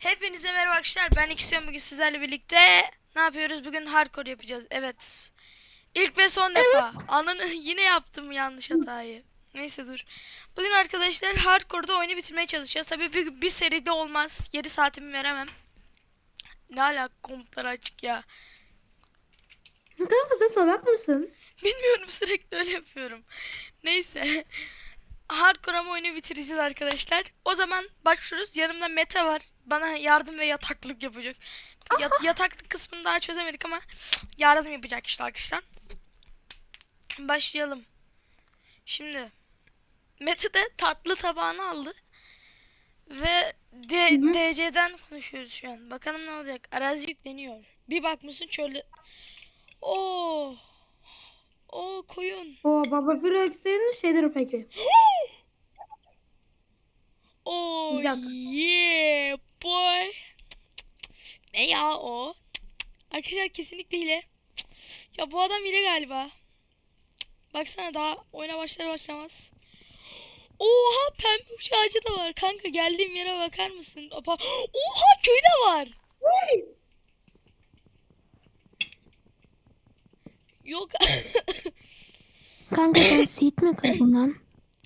Hepinize merhaba arkadaşlar. Ben Xyon bugün sizlerle birlikte ne yapıyoruz? Bugün hardcore yapacağız. Evet. İlk ve son defa. Ananı yine yaptım yanlış hatayı. Neyse dur. Bugün arkadaşlar hardcore'da oyunu bitirmeye çalışacağız. Tabii bir, bir seride olmaz. 7 saatimi veremem. Ne alaka komutlar açık ya. Kanka sen salak mısın? Bilmiyorum sürekli öyle yapıyorum. Neyse. Hardcore oyunu bitireceğiz arkadaşlar. O zaman başlıyoruz. Yanımda Mete var. Bana yardım ve yataklık yapacak. Yat- yataklık kısmını daha çözemedik ama yardım yapacak işte arkadaşlar. Başlayalım. Şimdi Mete de tatlı tabağını aldı. Ve D-. DC'den konuşuyoruz şu an. Bakalım ne olacak. Arazi yükleniyor. Bir bakmışsın çölde. Oo. Oo koyun. O baba bir öksürüğün şeydir peki. Oh Bir dakika. yeah boy. Ne ya o? Arkadaşlar kesinlikle hile. Ya bu adam hile galiba. Baksana daha oyuna başlar başlamaz. Oha pembe uç ağacı da var. Kanka geldiğim yere bakar mısın? Apa- Oha köy de var. Yok. Kanka sen seed mi kırdın lan?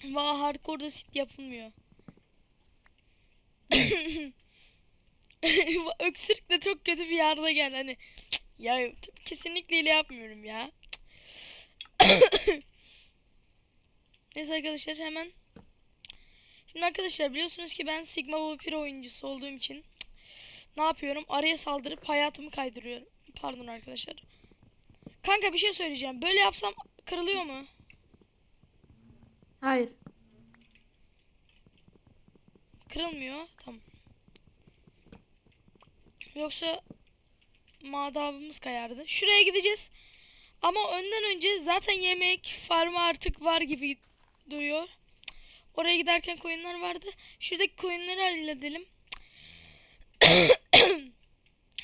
Valla hardcore'da sit yapılmıyor. Öksürük de çok kötü bir yerde gel hani. Ya kesinlikle öyle yapmıyorum ya. Neyse arkadaşlar hemen. Şimdi arkadaşlar biliyorsunuz ki ben Sigma Vampir oyuncusu olduğum için ne yapıyorum? Araya saldırıp hayatımı kaydırıyorum. Pardon arkadaşlar. Kanka bir şey söyleyeceğim. Böyle yapsam kırılıyor mu? Hayır. Kırılmıyor. Tamam. Yoksa madabımız kayardı. Şuraya gideceğiz. Ama önden önce zaten yemek farmı artık var gibi duruyor. Oraya giderken koyunlar vardı. Şuradaki koyunları halledelim.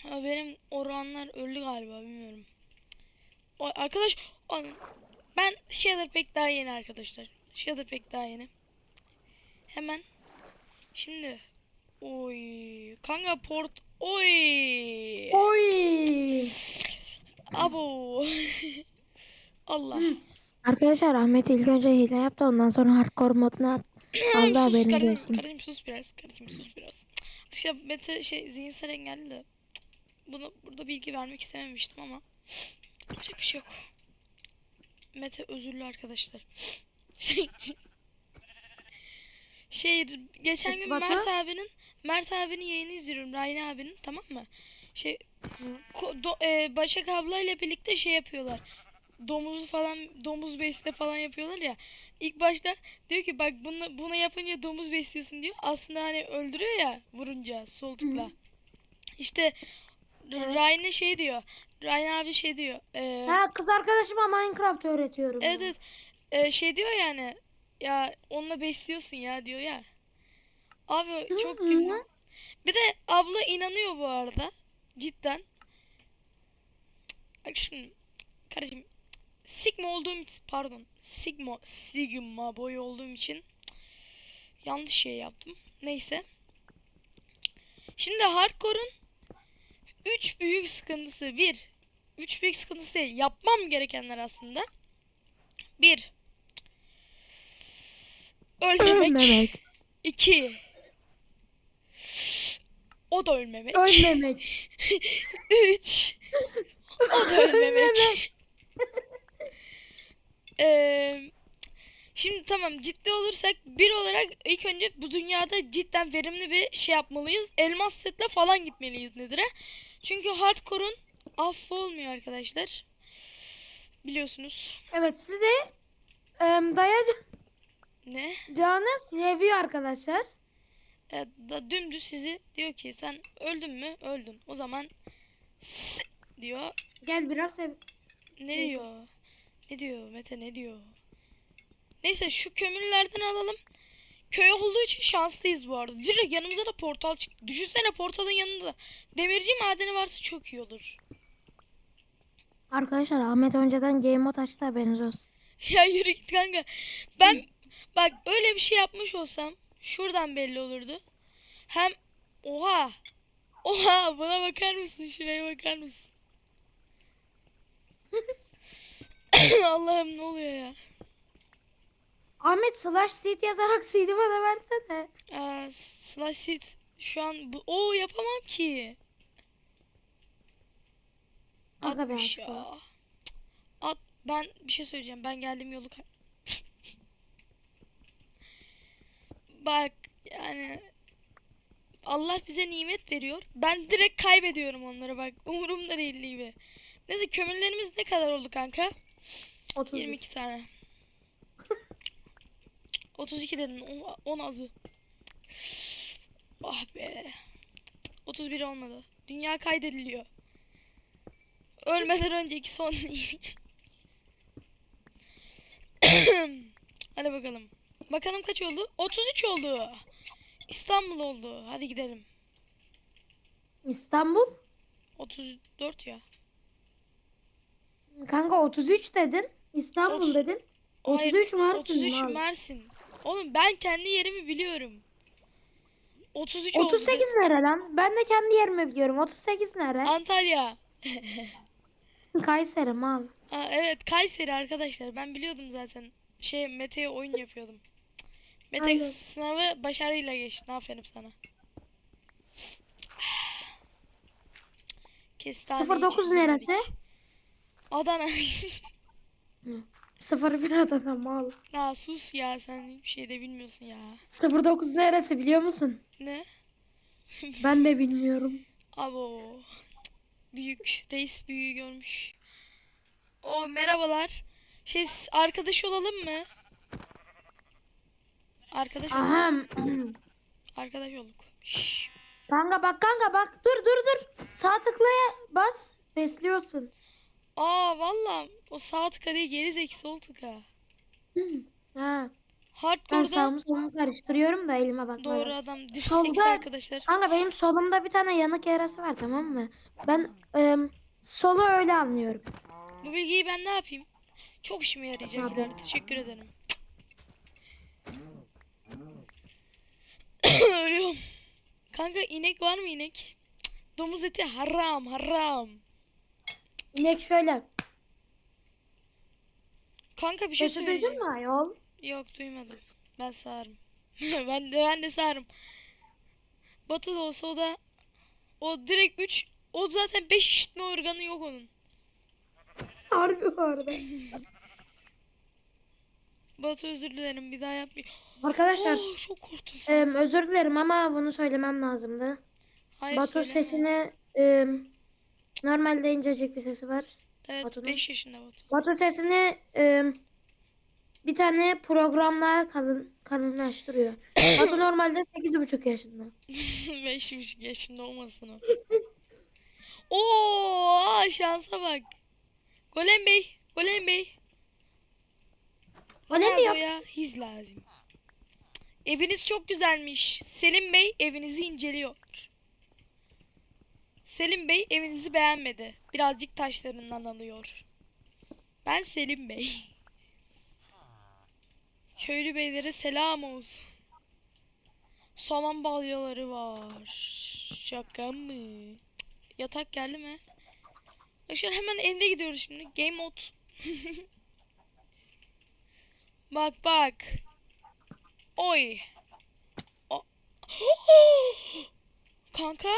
Ha, Benim oranlar öldü galiba bilmiyorum. O, arkadaş ben Shader pek daha yeni arkadaşlar. Shader pek daha yeni. Hemen Şimdi oy kanka port oy. Oy. abo. Allah. Arkadaşlar Ahmet ilk önce hile yaptı ondan sonra hardcore moduna at- sus haberiniz kardeşim, olsun. kardeşim sus biraz kardeşim sus biraz. İşte Mete şey zihinsel engelli de. Bunu burada bilgi vermek istememiştim ama. Yapacak bir şey yok. Mete özürlü arkadaşlar. Şey şey geçen gün Batu? Mert abinin Mert abinin yayını izliyorum Rayne abinin tamam mı? Şey ko- do- e, Başak abla ile birlikte şey yapıyorlar. Domuzu falan domuz besle falan yapıyorlar ya. İlk başta diyor ki bak bunu bunu yapınca domuz besliyorsun diyor. Aslında hani öldürüyor ya vurunca sol tıkla. İşte Rayne şey diyor Rayne abi şey diyor e, Ha, kız arkadaşıma Minecraft öğretiyorum. Evet evet. Ee, şey diyor yani ya onunla besliyorsun ya diyor ya. Abi çok güldüm. Bir de abla inanıyor bu arada. Cidden. Bak şimdi kardeşim Sigma olduğum için pardon Sigma Sigma boy olduğum için yanlış şey yaptım. Neyse. Şimdi hardcore'un 3 büyük sıkıntısı. Bir, 3 büyük sıkıntısı değil. Yapmam gerekenler aslında. Bir. Ölmemek. Ölmemek. İki. O da ölmemek. Ölmemek. Üç. O da ölmemek. Eee, şimdi tamam ciddi olursak bir olarak ilk önce bu dünyada cidden verimli bir şey yapmalıyız. Elmas setle falan gitmeliyiz Nedir'e. Çünkü hardcore'un affı olmuyor arkadaşlar. Biliyorsunuz. Evet size em, Ne? dayayacağınız seviyor arkadaşlar. Evet, da dümdüz sizi diyor ki sen öldün mü? Öldün. O zaman s- diyor. Gel biraz sev. Ne diyor? Ne diyor? Mete ne diyor? Neyse şu kömürlerden alalım. Köy olduğu için şanslıyız bu arada. Direkt yanımıza da portal çıktı. Düşünsene portalın yanında. Demirci madeni varsa çok iyi olur. Arkadaşlar Ahmet önceden game mode açtı haberiniz olsun. ya yürü git kanka. Ben bak öyle bir şey yapmış olsam şuradan belli olurdu. Hem oha Oha buna bakar mısın? Şuraya bakar mısın? Allah'ım ne oluyor ya? Ahmet slash seed yazarak seed'i bana versene. Aa, slash seed şu an bu... Oo yapamam ki. Aga be 60 aşk ya. o. Cık. At ben bir şey söyleyeceğim. Ben geldim yolu Bak yani Allah bize nimet veriyor. Ben direkt kaybediyorum onları bak. Umurumda değil gibi. Neyse kömürlerimiz ne kadar oldu kanka? 30. 22 tane. 32 dedin. 10 azı. Ah be. 31 olmadı. Dünya kaydediliyor. Ölmeden önceki son. Hadi bakalım. Bakalım kaç oldu? 33 oldu. İstanbul oldu. Hadi gidelim. İstanbul. 34 ya. Kanka 33 dedin. İstanbul Otuz- dedin. Hayır, 33 Mersin. 33 mal. Mersin. Oğlum ben kendi yerimi biliyorum. 33 oldu. 38 nere lan? Ben de kendi yerimi biliyorum. 38 nere? Antalya. Kayseri mal. Aa, evet Kayseri arkadaşlar. Ben biliyordum zaten. Şey Mete'ye oyun yapıyordum. Mete Aynen. sınavı başarıyla geçti. Aferin sana. Kestane 09 içinde neresi? Adana. 01 Adana mal. ya sus ya sen hiçbir şey de bilmiyorsun ya. 09 neresi biliyor musun? Ne? Ben de bilmiyorum. Abo. Büyük. Reis büyüğü görmüş. O merhabalar. Şey arkadaş olalım mı? Arkadaş. Aha. Arkadaş olduk. Şşş. kanka bak kanka bak. Dur dur dur. Sağ tıklaya bas. Besliyorsun. Aa valla o sağ tıka değil geri zeki sol tıka. Ha. Ben Hardcore'da sağımı solumu karıştırıyorum da elime bakmadan. doğru adam. Dislex Solda- arkadaşlar. Kanka benim solumda bir tane yanık yarası var tamam mı? Ben em, solu öyle anlıyorum. Bu bilgiyi ben ne yapayım? Çok işime yarayacak ileride. Teşekkür ederim. Ölüyorum. Kanka inek var mı inek? Cık, Domuz eti haram haram. İnek şöyle. Kanka bir şey Sesi söyleyeceğim. duydun mu ayol? Yok duymadım. Ben sağırım. ben de ben de sağırım. Batu da olsa o da o direkt 3 o zaten 5 işitme organı yok onun. Harbi bu arada. Batu özür dilerim bir daha yapmayayım. Arkadaşlar Oh, çok korktum. em, özür dilerim ama bunu söylemem lazımdı. Hayır, Batu söyleme. sesini em, normalde incecik bir sesi var. Evet Batu'nun. 5 yaşında Batu. Batu sesini em, bir tane programla kalın, kalınlaştırıyor. Batu normalde 8,5 yaşında. 5 yaşında olmasın o. Oo, aa, şansa bak. Golem Bey, Golem Bey. Golem mi yok? Ronaldo'ya his lazım. Eviniz çok güzelmiş. Selim Bey evinizi inceliyor. Selim Bey evinizi beğenmedi. Birazcık taşlarından alıyor. Ben Selim Bey. Köylü beylere selam olsun. Saman balyaları var. Şaka mı? Yatak geldi mi? Arkadaşlar hemen ende gidiyoruz şimdi. Game mode. bak bak. Oy. O- Kanka.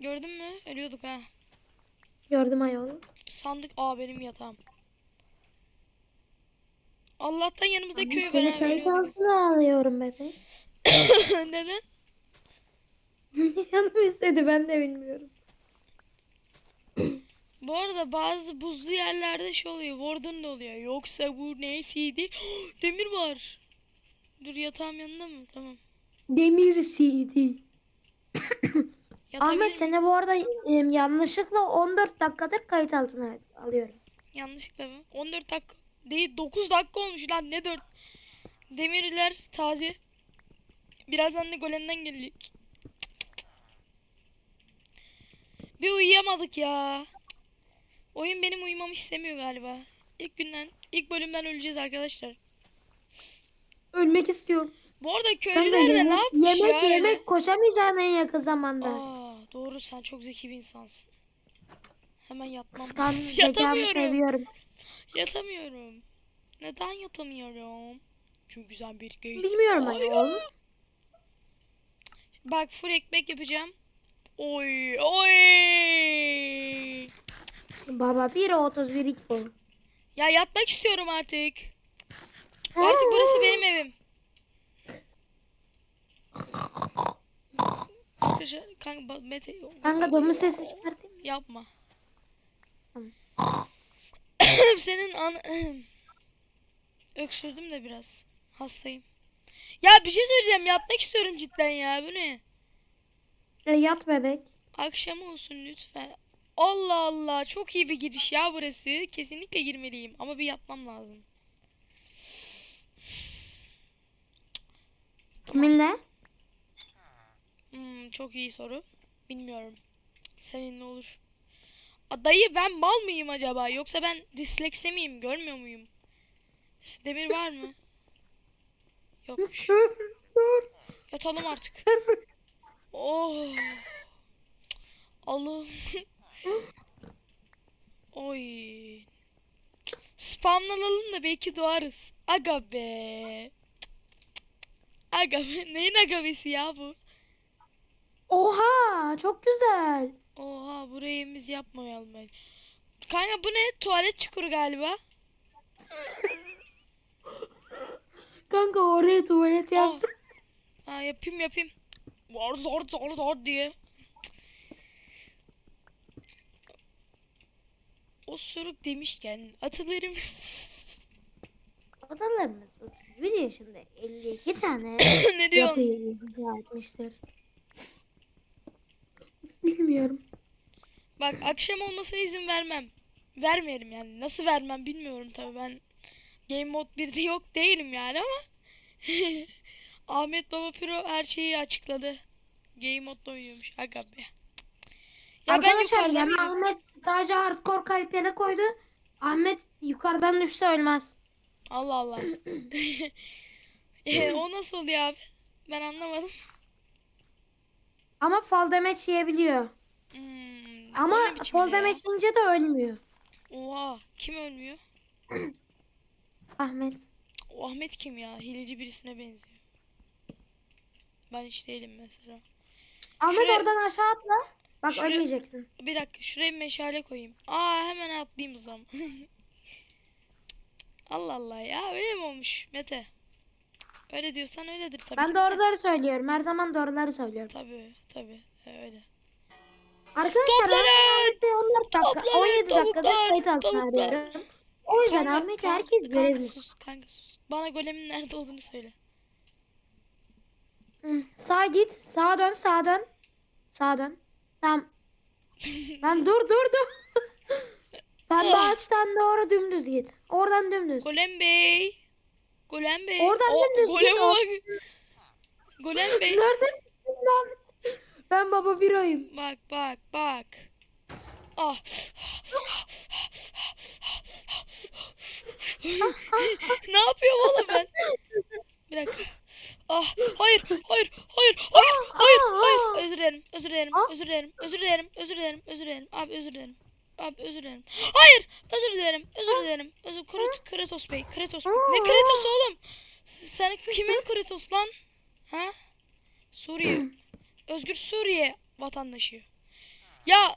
Gördün mü? Ölüyorduk ha. Gördüm ayol. Sandık. Aa benim yatağım. Allah'tan yanımızda köy var Seni ölüyorduk. altına alıyorum bebek. Neden? Canım istedi ben de bilmiyorum. Bu arada bazı buzlu yerlerde şey oluyor. Warden da oluyor. Yoksa bu nesiydi? Demir var. Dur yatağım yanında mı? Tamam. Demir CD. Yatabilir Ahmet seni bu arada yanlışlıkla 14 dakikadır kayıt altına alıyorum. Yanlışlıkla mı? 14 dakika. Değil 9 dakika olmuş lan ne 4. Demirler taze. Birazdan da golemden gelecek. Bir uyuyamadık ya. Oyun benim uyumamı istemiyor galiba. İlk günden, ilk bölümden öleceğiz arkadaşlar. Ölmek istiyorum. Bu arada köylüler de ne yemek, yapmış yemek, ya öyle? yemek koşamayacaksın en yakın zamanda. Aa, doğru sen çok zeki bir insansın. Hemen yatmam. Kıskan zekamı Yatamıyorum. seviyorum. Yatamıyorum. Neden yatamıyorum? Çünkü güzel bir göğüs. Bilmiyorum ya. oğlum. Bak full ekmek yapacağım. Oy oy. Baba 1.31 ilk bu. Ya yatmak istiyorum artık. Artık burası benim evim. Kanka Mete Kanka domuz sesi çıkartayım. yapma. Tamam. Senin an öksürdüm de biraz. Hastayım. Ya bir şey söyleyeceğim. Yatmak istiyorum cidden ya. Bu ne? E, yat bebek. Akşam olsun lütfen. Allah Allah. Çok iyi bir giriş ya burası. Kesinlikle girmeliyim. Ama bir yatmam lazım. Kiminle? Hmm, çok iyi soru. Bilmiyorum. Seninle olur. A, dayı ben mal mıyım acaba? Yoksa ben disleksi miyim? Görmüyor muyum? Demir var mı? Yokmuş. Yatalım artık. Oh. Allah'ım. Oy. Spamlanalım da belki doğarız. Aga be. Aga be. Neyin agabesi ya bu? Oha çok güzel. Oha buraya evimiz yapmayalım ben. Kanka bu ne? Tuvalet çukuru galiba. Kanka oraya tuvalet yapsın. Ha, yapayım yapayım. Zor zor zor zor diye. Osuruk demişken atılırım. Adalarımız 31 yaşında 52 tane ne diyorsun? yapıyı inşa etmiştir. Bilmiyorum. Bak akşam olmasına izin vermem. Vermeyelim yani. Nasıl vermem bilmiyorum tabii ben. Game Mode 1'de yok değilim yani ama. Ahmet Baba Pro her şeyi açıkladı. Game Mode'da oynuyormuş. Aga be. Ya ben Arkadaşlar yukarıdan yani? Ahmet sadece hardcore kalplere koydu. Ahmet yukarıdan düşse ölmez. Allah Allah. e, o nasıl oluyor abi? Ben anlamadım. Ama fall damage yiyebiliyor. Hmm, Ama fall damage yiyince de ölmüyor. Oha kim ölmüyor? Ahmet. O Ahmet kim ya? Hileci birisine benziyor. Ben hiç değilim mesela. Ahmet Şuraya- oradan aşağı atla. Bak Şuraya- ölmeyeceksin. Bir dakika şuraya bir meşale koyayım. Aa hemen atlayayım o zaman. Allah Allah ya öyle mi olmuş Mete? Öyle diyorsan öyledir tabii. Ben ki. doğruları söylüyorum. Her zaman doğruları söylüyorum. Tabii tabii öyle. Arkadaşlar Toplanın! ben Ahmet'i 14 dakika, Toplanın, 17 dakikada tavuklar, kayıt altına tavuklar. arıyorum. O yüzden Kanka, Ahmet'i kanka, herkes kanka sus kanka sus. Bana golemin nerede olduğunu söyle. Hı, Sağa git, sağa dön, sağa dön. Sağa dön. Tamam. Lan dur dur dur. Pembe Ah. ağaçtan doğru dümdüz git. Oradan dümdüz. Golem Bey. Golem Bey. Oradan O, dümdüz git, Goleme o- bak. Golem Bey. Nerede? Lan. Ben baba biroyum. Bak bak bak. Ah. ne yapıyorum oğlum ben? Bir dakika. Ah hayır hayır hayır hayır hayır hayır. Özür dilerim özür dilerim Ah. özür dilerim özür dilerim özür dilerim özür dilerim. Abi özür dilerim abi özür dilerim. Hayır özür dilerim özür dilerim. Özür Krat Kratos Bey Kratos. Bey ne Kratos oğlum? Sen kimin Kratos lan? Ha? Suriye. Özgür Suriye vatandaşı. Ya.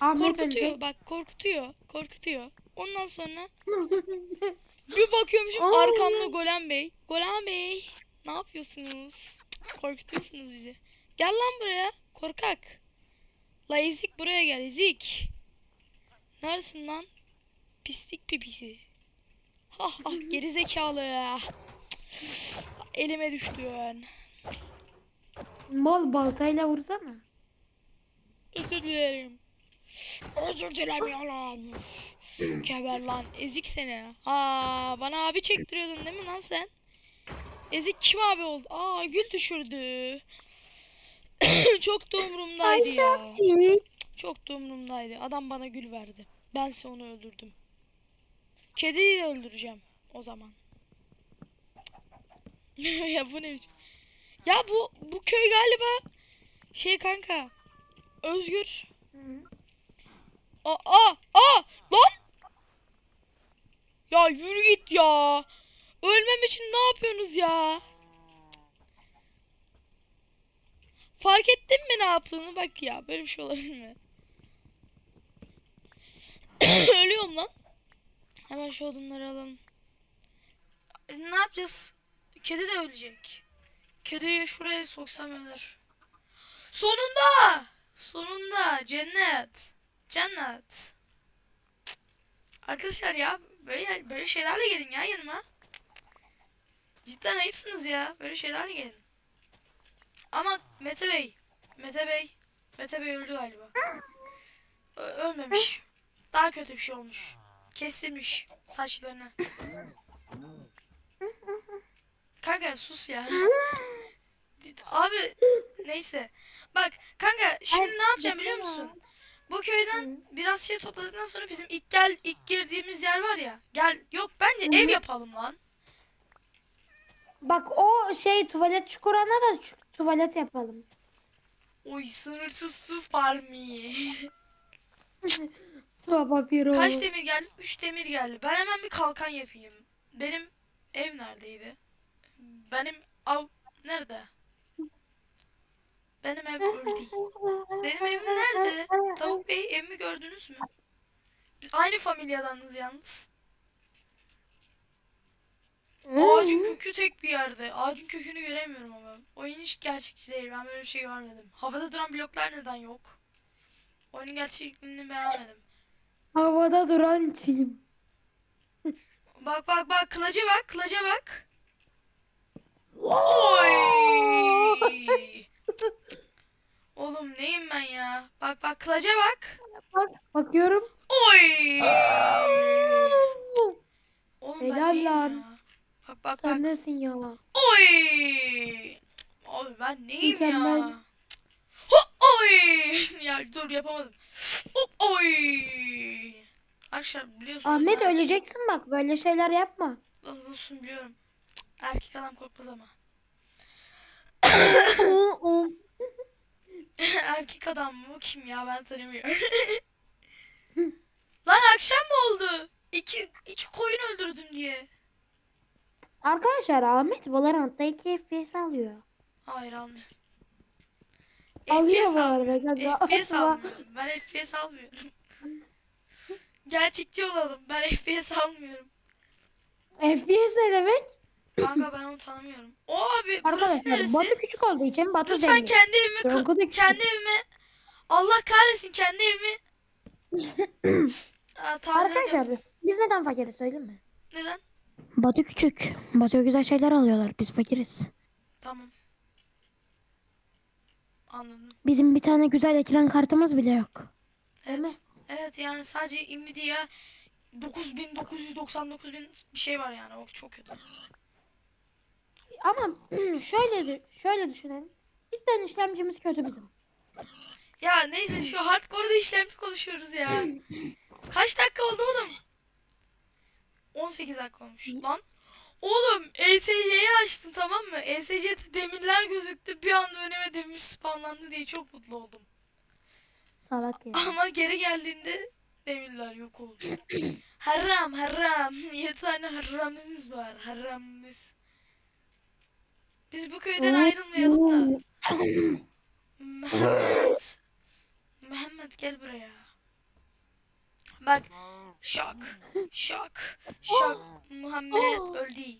Ahmet korkutuyor ölecek. bak korkutuyor korkutuyor. Ondan sonra Bir bakıyormuşum Aa. arkamda Golem Bey. Golem Bey ne yapıyorsunuz? Korkutuyorsunuz bizi. Gel lan buraya korkak. La ezik buraya gel ezik. Neredesin lan? Pislik pipisi. Ha ha geri zekalı. Elime düştün. Mal baltayla vursana. Özür dilerim. Özür dilemiyorum. Geber lan ezik seni. Aa bana abi çektiriyordun değil mi lan sen? Ezik kim abi oldu? Aa gül düşürdü. Çok da umurumdaydı ya. Çok da umurumdaydı. Adam bana gül verdi. Bense onu öldürdüm. Kediyi de öldüreceğim o zaman. ya bu ne biçim? Ya bu bu köy galiba şey kanka. Özgür. Aa aa lan. Ya yürü git ya. Ölmem için ne yapıyorsunuz ya? Fark ettin mi ne yaptığını bak ya. Böyle bir şey olabilir mi? Ölüyorum lan. Hemen şu odunları alalım. Ne yapacağız? Kedi de ölecek. Kediyi şuraya soksam ölür. Sonunda! Sonunda cennet. Cennet. Arkadaşlar ya böyle böyle şeylerle gelin ya yanıma. Cidden ayıpsınız ya. Böyle şeylerle gelin. Ama Mete Bey, Mete Bey, Mete Bey öldü galiba. Ö- ölmemiş. Daha kötü bir şey olmuş. Kestirmiş saçlarını. Kanka sus ya. Abi neyse. Bak kanka şimdi ne yapacağım biliyor musun? Bu köyden biraz şey topladıktan sonra bizim ilk gel ilk girdiğimiz yer var ya. Gel yok bence ev yapalım lan. Bak o şey tuvalet çukuruna da tuvalet yapalım. Oy sınırsız su farmı. Baba bir Kaç demir geldi? 3 demir geldi. Ben hemen bir kalkan yapayım. Benim ev neredeydi? Benim av nerede? Benim ev öyle Benim evim nerede? Tavuk Bey evimi gördünüz mü? Biz aynı familyadanız yalnız. Ağacın kökü tek bir yerde. Ağacın kökünü göremiyorum ama. Oyun hiç gerçekçi değil. Ben böyle bir şey görmedim. Havada duran bloklar neden yok? Oyunun gerçekliğini beğenmedim. Havada duran çim. Bak bak bak kılaca bak kılaca bak. Oy! Oğlum neyim ben ya? Bak bak kılaca bak. Bak bakıyorum. Oy! Oğlum ben Helal neyim lan. ya? Bak bak Sen bak. nesin ya? Oy! Abi ben neyim Mükemmel. ya? Ho, oy! ya dur yapamadım. Ho, oy! Arkadaşlar biliyorsunuz Ahmet ben- öleceksin bak böyle şeyler yapma. Olsun biliyorum. Erkek adam korkmaz ama. Erkek adam mı? O kim ya? Ben tanımıyorum. Lan akşam mı oldu? İki, iki koyun öldürdüm diye. Arkadaşlar Ahmet Valorant'ta 2 FPS alıyor. Hayır almıyorum. Alıyor FPS bu almıyorum. arada kanka. FPS almıyorum. Ben FPS almıyorum. Gerçekçi olalım. Ben FPS almıyorum. FPS ne demek? Kanka ben onu tanımıyorum. O abi burası neresi? Batu küçük olduğu için Batu Lütfen zengin. kendi Bronco da küçük. kendi evime Allah kahretsin kendi evimi. Aa, yap- Arkadaşlar biz neden fakiriz söyleyeyim mi? Neden? Batu küçük. Batu güzel şeyler alıyorlar. Biz fakiriz. Tamam. Anladım. Bizim bir tane güzel ekran kartımız bile yok. Evet. mi? Evet yani sadece Nvidia 9999 bin bir şey var yani. O çok kötü. Ama şöyle şöyle düşünelim. Cidden işlemcimiz kötü bizim. Ya neyse şu hardcore'da işlemci konuşuyoruz ya. Kaç dakika oldu oğlum? 18 dakika olmuş. Lan oğlum ESC'yi açtım tamam mı? ESC'de demirler gözüktü. Bir anda önüme demir spawnlandı diye çok mutlu oldum. Salak ya. Ama geri geldiğinde demirler yok oldu. haram haram. 7 tane haramımız var. Haramımız. Biz bu köyden ayrılmayalım da. Mehmet. Mehmet gel buraya. Bak. Şak. Şak. Şak. Muhammed öldü.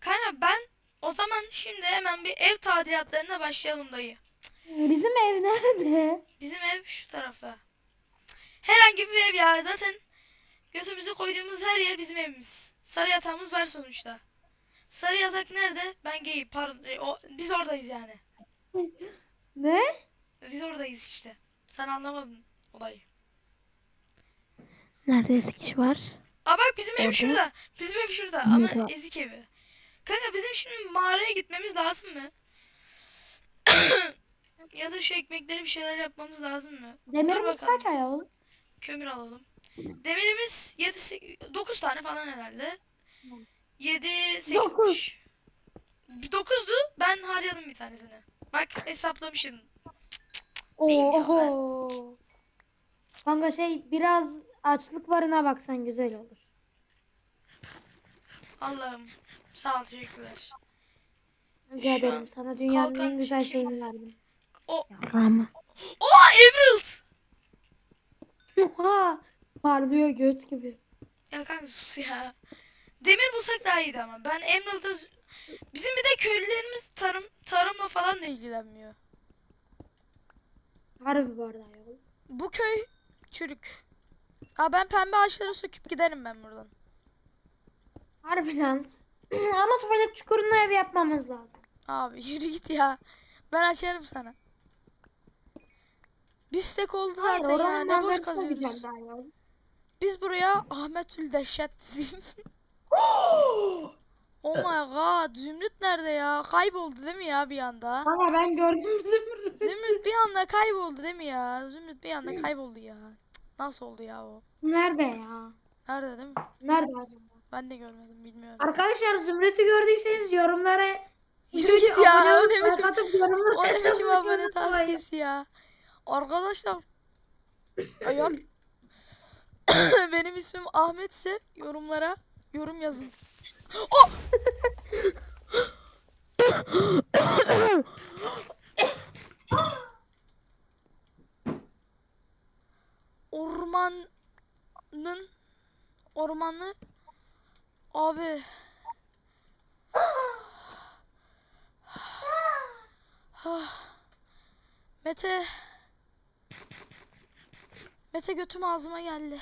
Kanka ben o zaman şimdi hemen bir ev tadilatlarına başlayalım dayı. Bizim ev nerede? Bizim ev şu tarafta. Herhangi bir ev ya zaten gözümüzü koyduğumuz her yer bizim evimiz. Sarı yatağımız var sonuçta. Sarı yatak nerede? Ben geyim pardon. E, o, biz oradayız yani. Ne? Biz oradayız işte. Sen anlamadın olayı. Nerede eski var? Aa bak bizim ev Orada. şurada. Bizim ev şurada Evet, ama var. ezik evi. Kanka bizim şimdi mağaraya gitmemiz lazım mı? ya da şu ekmekleri bir şeyler yapmamız lazım mı? Demirimiz bakalım. kaç ay oğlum? Kömür alalım. Demirimiz 7 9 tane falan herhalde. 7 8 Dokuz. 9'du. Ben harcadım bir tanesini. Bak hesaplamışım. Değil ya, Oho. Kanka şey biraz açlık varına baksan güzel olur. Allah'ım. Sağ ol teşekkürler. Rica Şu ederim. an Sana dünyanın kalkan en güzel çıkıyor. şeyini verdim. O. Rama. Oha Emerald. Oha. Parlıyor göt gibi. Ya kanka sus ya. Demir bulsak daha iyiydi ama. Ben Emerald'da... Bizim bir de köylülerimiz tarım tarımla falan da ilgilenmiyor. Harbi bu arada ya. Bu köy çürük. Ha ben pembe ağaçları söküp giderim ben buradan. Harbi lan. Ama tuvalet çukuruna ev yapmamız lazım. Abi yürü git ya. Ben açarım sana. Bir stek oldu zaten ya. oranın Ne boş manzarasına kazıyoruz. gideceğim ya. Biz buraya Ahmetül Dehşet Oh my god. Zümrüt nerede ya? Kayboldu değil mi ya bir anda? Kanka ben gördüm zümrütü. Zümrüt bir anda kayboldu değil mi ya? Zümrüt bir anda kayboldu ya. Nasıl oldu ya o? Nerede ya? Nerede değil mi? Nerede acaba? Ben de görmedim bilmiyorum. Arkadaşlar zümrütü gördüyseniz yorumlara Yürü git ya. O ne biçim, o ne biçim abone tavsiyesi ya. Arkadaşlar. Eğer benim ismim Ahmetse yorumlara yorum yazın. Oh! Ormanın ormanı abi. Mete Mete götüm ağzıma geldi.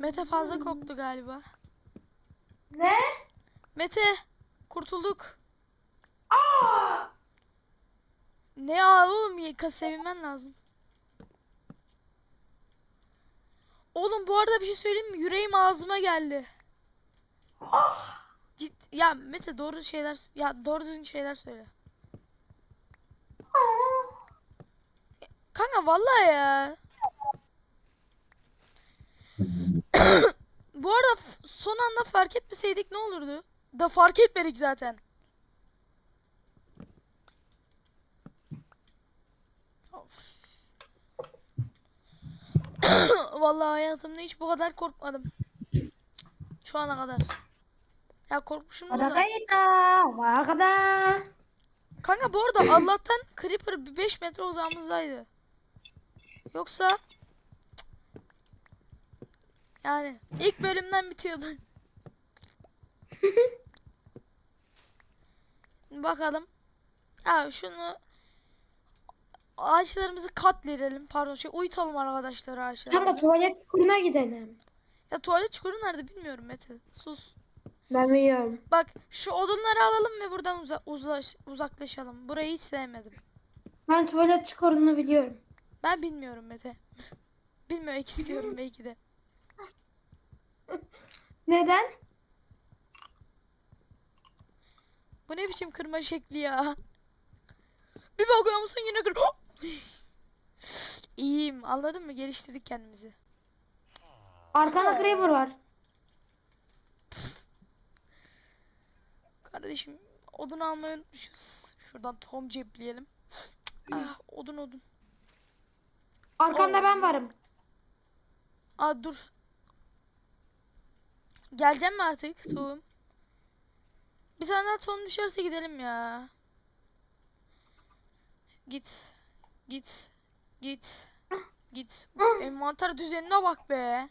Mete fazla korktu galiba. Ne? Mete kurtulduk. Aa! Ne ya oğlum yıka sevinmen lazım. Oğlum bu arada bir şey söyleyeyim mi? Yüreğim ağzıma geldi. Cid ya Mete doğru şeyler ya doğru düzgün şeyler söyle. Kanka vallahi ya. Bu arada son anda fark etmeseydik ne olurdu? Da fark etmedik zaten. Vallahi hayatımda hiç bu kadar korkmadım. Şu ana kadar. Ya korkmuşum da. Kanka bu arada Allah'tan Creeper bir 5 metre uzağımızdaydı. Yoksa yani ilk bölümden bitiyordu. Bakalım. Ya şunu ağaçlarımızı katleyelim. Pardon şey uyutalım arkadaşlar Kanka ağaçlarımızı. tuvalet çukuruna gidelim. Ya tuvalet çukuru nerede bilmiyorum Mete. Sus. Ben biliyorum. Bak şu odunları alalım ve buradan uza- uzaş- uzaklaşalım. Burayı hiç sevmedim. Ben tuvalet çukurunu biliyorum. Ben bilmiyorum Mete. Bilmemek istiyorum belki de. Neden? Bu ne biçim kırma şekli ya? Bir bakıyor musun yine kır. İyiyim anladın mı? Geliştirdik kendimizi. Arkanda creeper var. Kardeşim odun almayı unutmuşuz. Şuradan tohum cepleyelim. Ah odun odun. Arkanda ben varım. Aa dur. Geleceğim mi artık tohum? Bir tane daha tohum düşerse gidelim ya. Git. Git. Git. Git. Uf, envanter düzenine bak be.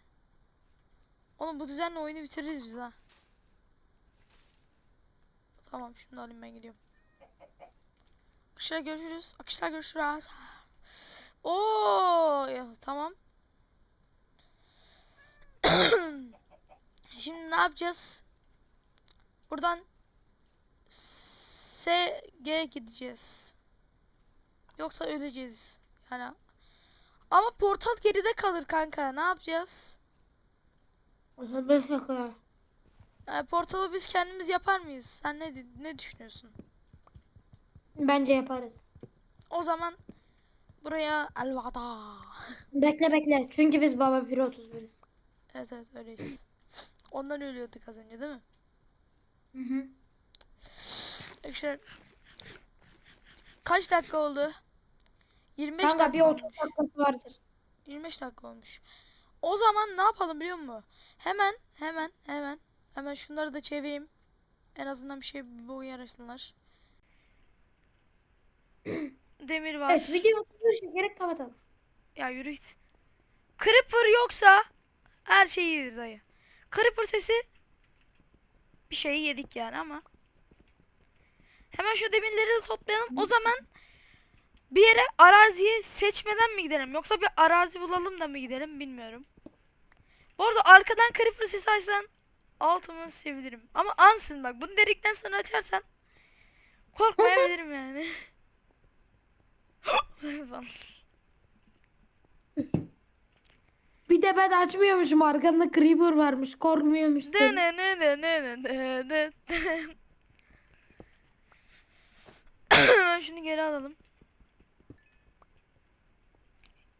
Oğlum bu düzenle oyunu bitiririz biz ha. Tamam şimdi alayım ben gidiyorum. Akışlar görüşürüz. Akışlar görüşürüz. Oo, tamam. Şimdi ne yapacağız? Buradan SG gideceğiz. Yoksa öleceğiz. Yani ama portal geride kalır kanka. Ne yapacağız? Beş dakika. Yani portalı biz kendimiz yapar mıyız? Sen ne ne düşünüyorsun? Bence yaparız. O zaman buraya elvada. Bekle bekle. Çünkü biz baba piri 31'iz. Evet evet öyleyiz. Ondan ölüyorduk az önce değil mi? Hı hı. Arkadaşlar kaç dakika oldu? 25 Kanka dakika bir 30 olmuş. dakikası vardır. 25 dakika olmuş. O zaman ne yapalım biliyor musun? Hemen hemen hemen hemen şunları da çevireyim. En azından bir şey bir boy yarasınlar. Demir var. Evet videoyu 30 çekerek kapatalım. Ya yürü git. Creeper yoksa her şey iyidir dayı. Creeper sesi bir şeyi yedik yani ama. Hemen şu demirleri de toplayalım. O zaman bir yere araziyi seçmeden mi gidelim? Yoksa bir arazi bulalım da mı gidelim bilmiyorum. Bu arada arkadan Creeper sesi açsan altımı sevinirim. Ama ansın bak bunu dedikten sonra açarsan korkmayabilirim yani. Falan. Bir de ben açmıyormuşum. Arkamda creeper varmış. Korkmuyormuşsun. Hemen şunu geri alalım.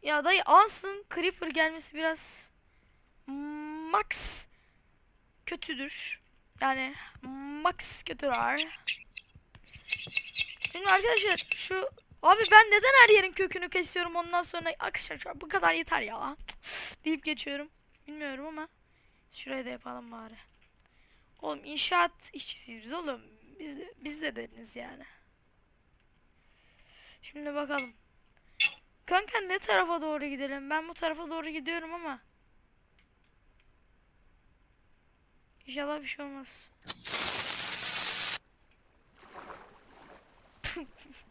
Ya dayı ansın creeper gelmesi biraz max kötüdür. Yani max kötüler. Şimdi arkadaşlar şu abi ben neden her yerin kökünü kesiyorum ondan sonra arkadaşlar bu kadar yeter ya deyip geçiyorum. Bilmiyorum ama şurayı da yapalım bari. Oğlum inşaat işçisiyiz biz oğlum. Biz biz de deniz yani. Şimdi bakalım. Kanka ne tarafa doğru gidelim? Ben bu tarafa doğru gidiyorum ama. İnşallah bir şey olmaz.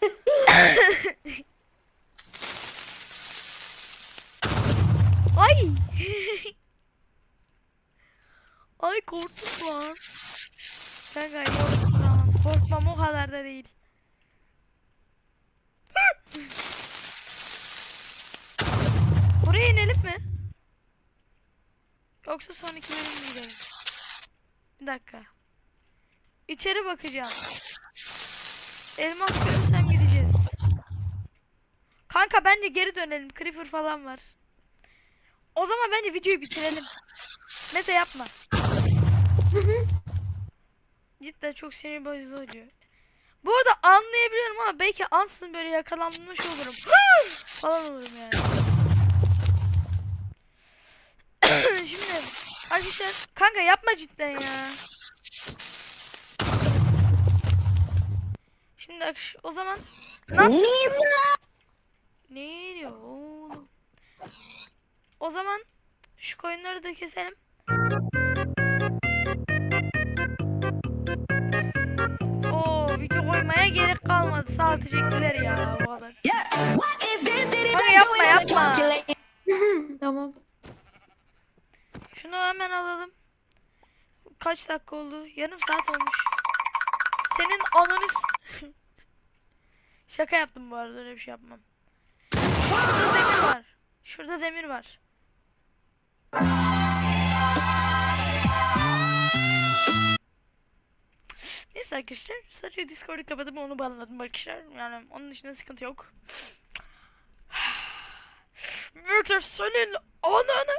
Ay! Ay korktum lan. Kanka yok. Korkmam o kadar da değil. Buraya inelim mi? Yoksa son iki bölüm mü gidelim? Bir dakika. İçeri bakacağım. Elmas gideceğiz. Kanka bence geri dönelim. Creeper falan var. O zaman bence videoyu bitirelim. Mete yapma. Cidden çok sinir bozucu. Bu arada anlayabiliyorum ama belki ansın böyle yakalanmış olurum. falan olurum yani. Şimdi arkadaşlar kanka yapma cidden ya. Şimdi o zaman ne yapacağız? Ne diyor oğlum? O zaman şu koyunları da keselim. Oo video koymaya gerek kalmadı. Sağ ol, teşekkürler ya bu kadar. Kanka yapma yapma. tamam. Şunu hemen alalım. Kaç dakika oldu? Yarım saat olmuş. Senin ananız... Şaka yaptım bu arada öyle bir şey yapmam. Şurada demir var. Şurada demir var. Neyse arkadaşlar sadece Discord'u kapatıp onu banladım arkadaşlar. Yani onun dışında sıkıntı yok. Mürter senin ananı